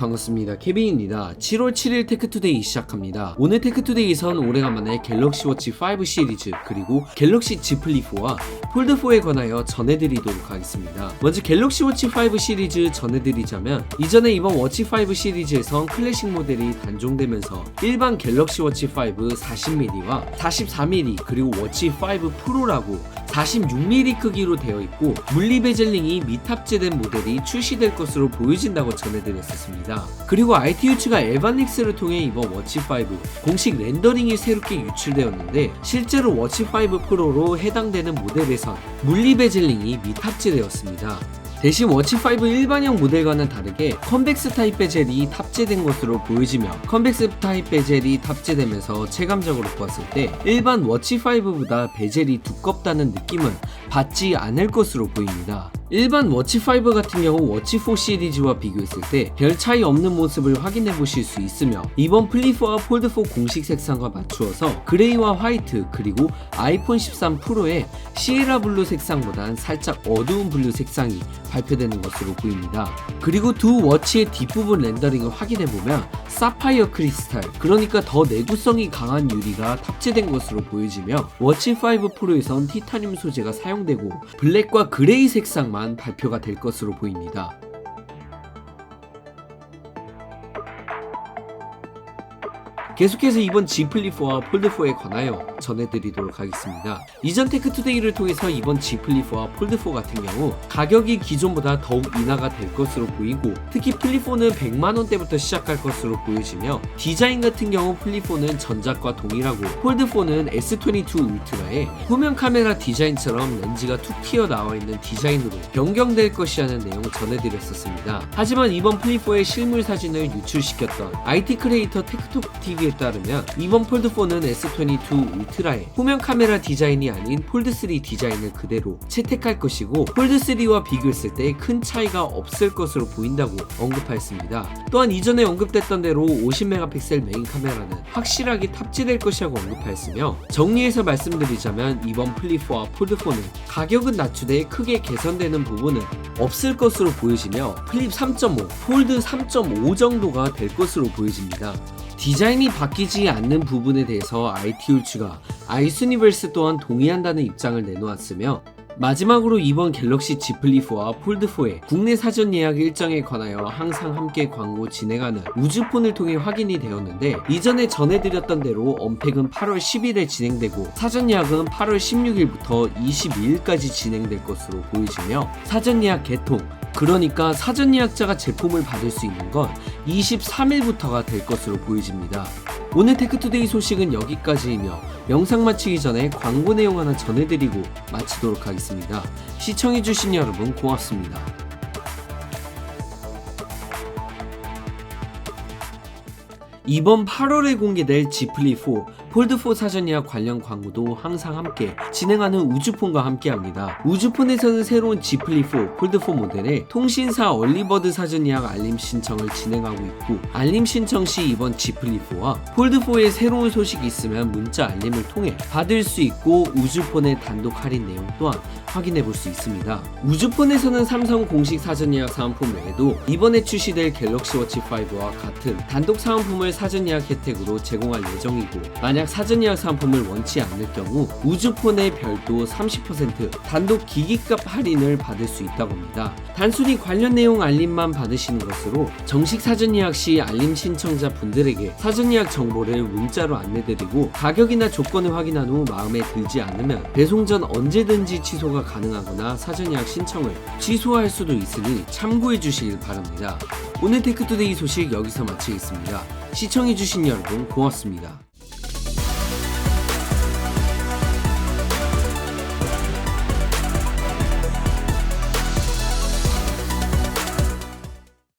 반갑습니다. 케빈입니다. 7월 7일 테크투데이 시작합니다. 오늘 테크투데이에선 오래간만에 갤럭시 워치 5 시리즈 그리고 갤럭시 Z 플립 4와 폴드 4에 관하여 전해드리도록 하겠습니다. 먼저 갤럭시 워치 5 시리즈 전해드리자면 이전에 이번 워치 5 시리즈에선 클래식 모델이 단종되면서 일반 갤럭시 워치 5 40mm와 44mm 그리고 워치 5 프로라고 46mm 크기로 되어 있고 물리 베젤링이 미탑재된 모델이 출시될 것으로 보여진다고 전해드렸었습니다. 그리고 ITU츠가 에반닉스를 통해 이번 워치5 공식 렌더링이 새롭게 유출되었는데 실제로 워치5 프로로 해당되는 모델에선 물리 베젤링이 미탑재되었습니다. 대신 워치5 일반형 모델과는 다르게 컨벡스 타입 베젤이 탑재된 것으로 보여지며 컨벡스 타입 베젤이 탑재되면서 체감적으로 보았을 때 일반 워치5보다 베젤이 두껍다는 느낌은 받지 않을 것으로 보입니다. 일반 워치5 같은 경우 워치4 시리즈와 비교했을 때 별 차이 없는 모습을 확인해 보실 수 있으며 이번 플립4와 폴드4 공식 색상과 맞추어서 그레이와 화이트 그리고 아이폰 13 프로의 시에라 블루 색상보단 살짝 어두운 블루 색상이 발표되는 것으로 보입니다. 그리고 두 워치의 뒷부분 렌더링을 확인해 보면 사파이어 크리스탈 그러니까 더 내구성이 강한 유리가 탑재된 것으로 보여지며 워치 5 프로에선 티타늄 소재가 사용되고 블랙과 그레이 색상만 발표가 될 것으로 보입니다. 계속해서 이번 G 플립4와 폴드4에 관하여 전해드리도록 하겠습니다. 이전 테크투데이를 통해서 이번 G 플립4와 폴드4 같은 경우 가격이 기존보다 더욱 인하가 될 것으로 보이고 특히 플립4는 100만원대부터 시작할 것으로 보여지며 디자인 같은 경우 플립4는 전작과 동일하고 폴드4는 S22 울트라에 후면 카메라 디자인처럼 렌즈가 툭 튀어나와 있는 디자인으로 변경될 것이라는 내용을 전해드렸었습니다. 하지만 이번 플립4의 실물 사진을 유출시켰던 IT 크리에이터 테크톡 TV 에 따르면 이번 폴드4는 S22 울트라의 후면 카메라 디자인이 아닌 폴드3 디자인을 그대로 채택할 것이고 폴드3와 비교했을 때 큰 차이가 없을 것으로 보인다고 언급하였습니다. 또한 이전에 언급됐던 대로 50메가픽셀 메인 카메라는 확실하게 탑재될 것이라고 언급하였으며 정리해서 말씀드리자면 이번 플립4와 폴드4는 가격은 낮추되 크게 개선되는 부분은 없을 것으로 보여지며 플립 3.5, 폴드 3.5 정도가 될 것으로 보여집니다. 디자인이 바뀌지 않는 부분에 대해서 IT울츠가 아이스니버스 또한 동의한다는 입장을 내놓았으며 마지막으로 이번 갤럭시 플립4와 폴드4의 국내 사전 예약 일정에 관하여 항상 함께 광고 진행하는 우주폰을 통해 확인이 되었는데 이전에 전해드렸던 대로 언팩은 8월 10일에 진행되고 사전 예약은 8월 16일부터 22일까지 진행될 것으로 보여지며 사전 예약 개통 그러니까 사전 예약자가 제품을 받을 수 있는 건 23일부터가 될 것으로 보여집니다. 오늘 테크투데이 소식은 여기까지이며 영상 마치기 전에 광고 내용 하나 전해드리고 마치도록 하겠습니다. 시청해주신 여러분 고맙습니다. 이번 8월에 공개될 G 플립4 폴드4 사전 예약 관련 광고도 항상 함께 진행하는 우주폰과 함께 합니다. 우주폰에서는 새로운 G 플립4 폴드4 모델의 통신사 얼리버드 사전 예약 알림 신청을 진행하고 있고 알림 신청 시 이번 G 플립4와 폴드4에 새로운 소식이 있으면 문자 알림을 통해 받을 수 있고 우주폰의 단독 할인 내용 또한 확인해 볼 수 있습니다. 우주폰에서는 삼성 공식 사전 예약 사은품 외에도 이번에 출시될 갤럭시 워치 5와 같은 단독 사은품을 사전 예약 혜택으로 제공할 예정이고 만약 사전 예약 사은품을 원치 않을 경우 우주폰에 별도 30% 단독 기기값 할인을 받을 수 있다고 합니다. 단순히 관련 내용 알림만 받으시는 것으로 정식 사전 예약 시 알림 신청자 분들에게 사전 예약 정보를 문자로 안내드리고 가격이나 조건을 확인한 후 마음에 들지 않으면 배송 전 언제든지 취소가 가능하거나 사전 예약 신청을 취소할 수도 있으니 참고해 주시길 바랍니다. 오늘 테크투데이 소식 여기서 마치겠습니다. 시청해주신 여러분 고맙습니다.